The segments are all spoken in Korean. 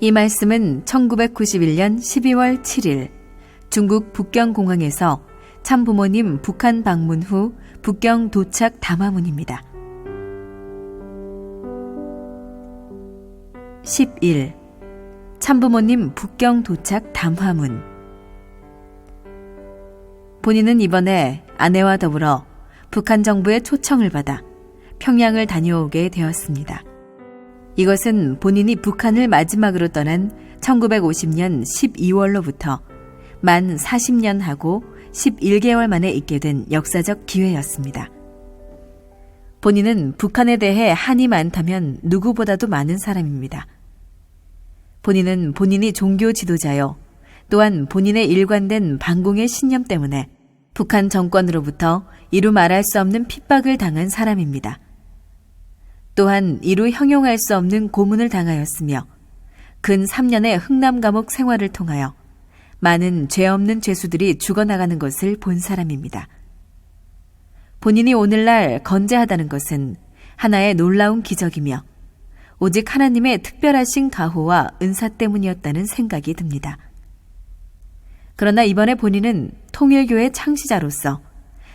이 말씀은 1991년 12월 7일 중국 북경공항에서 참부모님 북한 방문 후 북경 도착 담화문입니다. 11. 참부모님 북경 도착 담화문 본인은 이번에 아내와 더불어 북한 정부의 초청을 받아 평양을 다녀오게 되었습니다. 이것은 본인이 북한을 마지막으로 떠난 1950년 12월로부터 만 40년 하고 11개월 만에 있게 된 역사적 기회였습니다. 본인은 북한에 대해 한이 많다면 누구보다도 많은 사람입니다. 본인은 본인이 종교 지도자요. 또한 본인의 일관된 반공의 신념 때문에 북한 정권으로부터 이루 말할 수 없는 핍박을 당한 사람입니다. 또한 이루 형용할 수 없는 고문을 당하였으며 근 3년의 흥남 감옥 생활을 통하여 많은 죄 없는 죄수들이 죽어나가는 것을 본 사람입니다. 본인이 오늘날 건재하다는 것은 하나의 놀라운 기적이며 오직 하나님의 특별하신 가호와 은사 때문이었다는 생각이 듭니다. 그러나 이번에 본인은 통일교회 창시자로서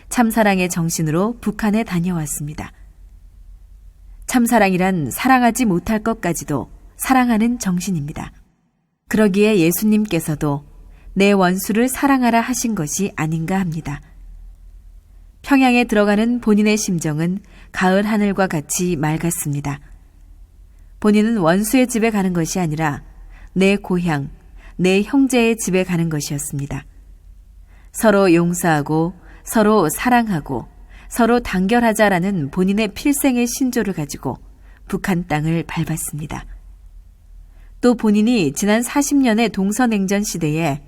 참사랑의 정신으로 북한에 다녀왔습니다. 참사랑이란 사랑하지 못할 것까지도 사랑하는 정신입니다. 그러기에 예수님께서도 내 원수를 사랑하라 하신 것이 아닌가 합니다. 평양에 들어가는 본인의 심정은 가을 하늘과 같이 맑았습니다. 본인은 원수의 집에 가는 것이 아니라 내 고향, 내 형제의 집에 가는 것이었습니다. 서로 용서하고 서로 사랑하고 서로 단결하자라는 본인의 필생의 신조를 가지고 북한 땅을 밟았습니다. 또 본인이 지난 40년의 동서냉전 시대에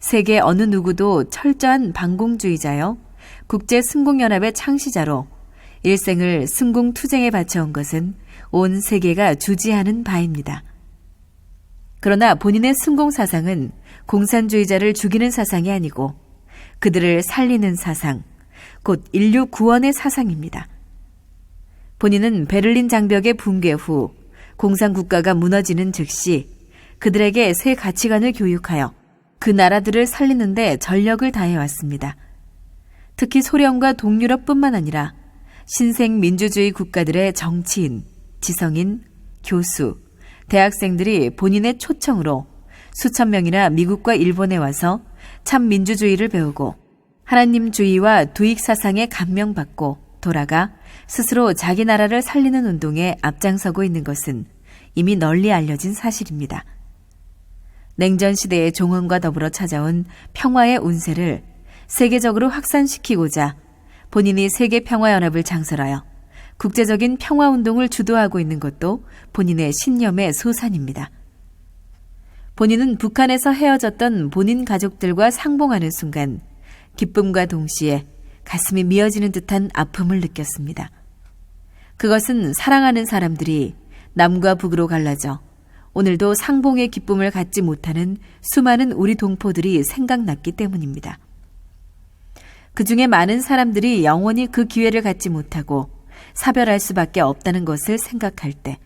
세계 어느 누구도 철저한 반공주의자요, 국제 승공연합의 창시자로 일생을 승공 투쟁에 바쳐온 것은 온 세계가 주지하는 바입니다. 그러나 본인의 승공 사상은 공산주의자를 죽이는 사상이 아니고 그들을 살리는 사상, 곧 인류 구원의 사상입니다. 본인은 베를린 장벽의 붕괴 후 공산국가가 무너지는 즉시 그들에게 새 가치관을 교육하여 그 나라들을 살리는데 전력을 다해왔습니다. 특히 소련과 동유럽뿐만 아니라 신생 민주주의 국가들의 정치인, 지성인, 교수, 대학생들이 본인의 초청으로 수천 명이나 미국과 일본에 와서 참 민주주의를 배우고 하나님주의와 두익 사상에 감명받고 돌아가 스스로 자기 나라를 살리는 운동에 앞장서고 있는 것은 이미 널리 알려진 사실입니다. 냉전 시대의 종언과 더불어 찾아온 평화의 운세를 세계적으로 확산시키고자 본인이 세계 평화 연합을 창설하여 국제적인 평화 운동을 주도하고 있는 것도 본인의 신념의 소산입니다. 본인은 북한에서 헤어졌던 본인 가족들과 상봉하는 순간 기쁨과 동시에 가슴이 미어지는 듯한 아픔을 느꼈습니다. 그것은 사랑하는 사람들이 남과 북으로 갈라져 오늘도 상봉의 기쁨을 갖지 못하는 수많은 우리 동포들이 생각났기 때문입니다. 그 중에 많은 사람들이 영원히 그 기회를 갖지 못하고 사별할 수밖에 없다는 것을 생각할 때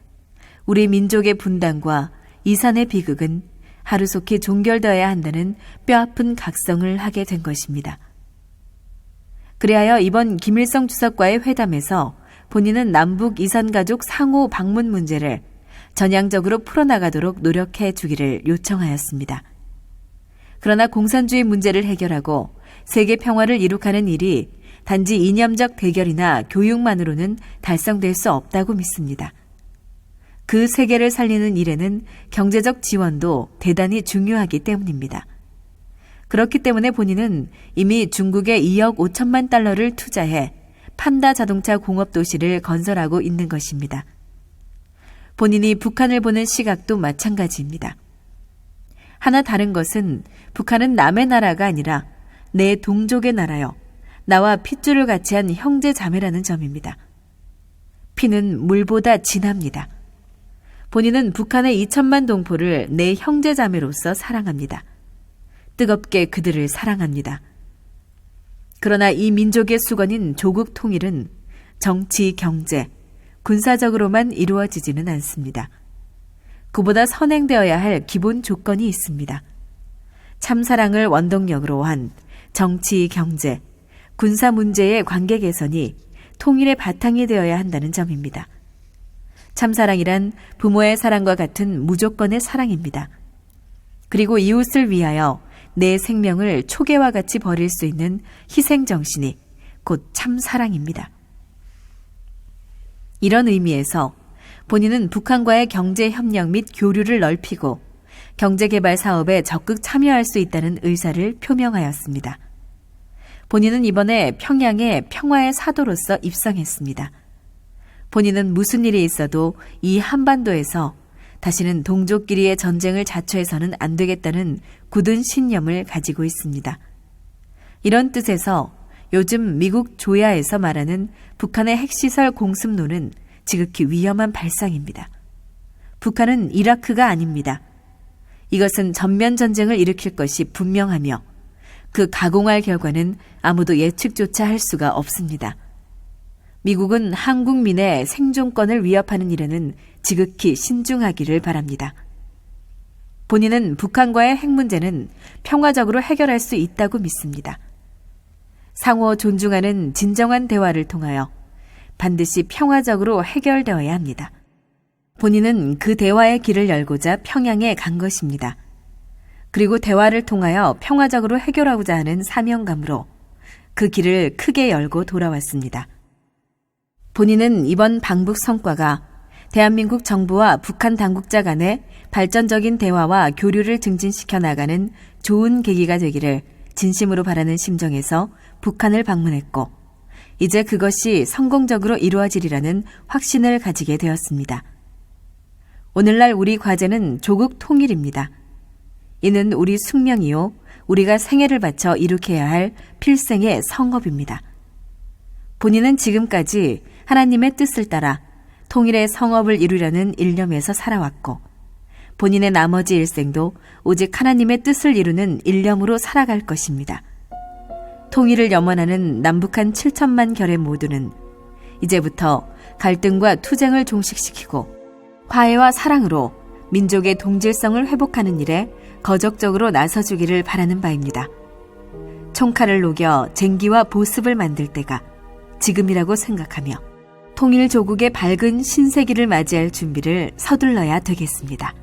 우리 민족의 분단과 이산의 비극은 하루속히 종결되어야 한다는 뼈아픈 각성을 하게 된 것입니다. 그리하여 이번 김일성 주석과의 회담에서 본인은 남북 이산 가족 상호 방문 문제를 전향적으로 풀어나가도록 노력해 주기를 요청하였습니다. 그러나 공산주의 문제를 해결하고 세계 평화를 이룩하는 일이 단지 이념적 대결이나 교육만으로는 달성될 수 없다고 믿습니다. 그 세계를 살리는 일에는 경제적 지원도 대단히 중요하기 때문입니다. 그렇기 때문에 본인은 이미 중국에 2억 5천만 달러를 투자해 판다 자동차 공업 도시를 건설하고 있는 것입니다. 본인이 북한을 보는 시각도 마찬가지입니다. 하나 다른 것은 북한은 남의 나라가 아니라 내 동족의 나라여 나와 핏줄을 같이 한 형제 자매라는 점입니다. 피는 물보다 진합니다. 본인은 북한의 2천만 동포를 내 형제 자매로서 사랑합니다. 뜨겁게 그들을 사랑합니다. 그러나 이 민족의 수건인 조국 통일은 정치, 경제, 군사적으로만 이루어지지는 않습니다. 그보다 선행되어야 할 기본 조건이 있습니다. 참사랑을 원동력으로 한 정치, 경제, 군사 문제의 관계 개선이 통일의 바탕이 되어야 한다는 점입니다. 참사랑이란 부모의 사랑과 같은 무조건의 사랑입니다. 그리고 이웃을 위하여 내 생명을 초계와 같이 버릴 수 있는 희생 정신이 곧 참사랑입니다. 이런 의미에서 본인은 북한과의 경제 협력 및 교류를 넓히고 경제개발 사업에 적극 참여할 수 있다는 의사를 표명하였습니다. 본인은 이번에 평양에 평화의 사도로서 입성했습니다. 본인은 무슨 일이 있어도 이 한반도에서 다시는 동족끼리의 전쟁을 자초해서는 안 되겠다는 굳은 신념을 가지고 있습니다. 이런 뜻에서 요즘 미국 조야에서 말하는 북한의 핵시설 공습론은 지극히 위험한 발상입니다. 북한은 이라크가 아닙니다. 이것은 전면 전쟁을 일으킬 것이 분명하며 그 가공할 결과는 아무도 예측조차 할 수가 없습니다. 미국은 한국민의 생존권을 위협하는 일에는 지극히 신중하기를 바랍니다. 본인은 북한과의 핵 문제는 평화적으로 해결할 수 있다고 믿습니다. 상호 존중하는 진정한 대화를 통하여 반드시 평화적으로 해결되어야 합니다. 본인은 그 대화의 길을 열고자 평양에 간 것입니다. 그리고 대화를 통하여 평화적으로 해결하고자 하는 사명감으로 그 길을 크게 열고 돌아왔습니다. 본인은 이번 방북 성과가 대한민국 정부와 북한 당국자 간의 발전적인 대화와 교류를 증진시켜 나가는 좋은 계기가 되기를 진심으로 바라는 심정에서 북한을 방문했고, 이제 그것이 성공적으로 이루어지리라는 확신을 가지게 되었습니다. 오늘날 우리 과제는 조국 통일입니다. 이는 우리 숙명이요, 우리가 생애를 바쳐 이룩해야 할 필생의 성업입니다. 본인은 지금까지 하나님의 뜻을 따라 통일의 성업을 이루려는 일념에서 살아왔고, 본인의 나머지 일생도 오직 하나님의 뜻을 이루는 일념으로 살아갈 것입니다. 통일을 염원하는 남북한 7천만 결의 모두는 이제부터 갈등과 투쟁을 종식시키고 화해와 사랑으로 민족의 동질성을 회복하는 일에 거적적으로 나서주기를 바라는 바입니다. 총칼을 녹여 쟁기와 보습을 만들 때가 지금이라고 생각하며 통일 조국의 밝은 신세기를 맞이할 준비를 서둘러야 되겠습니다.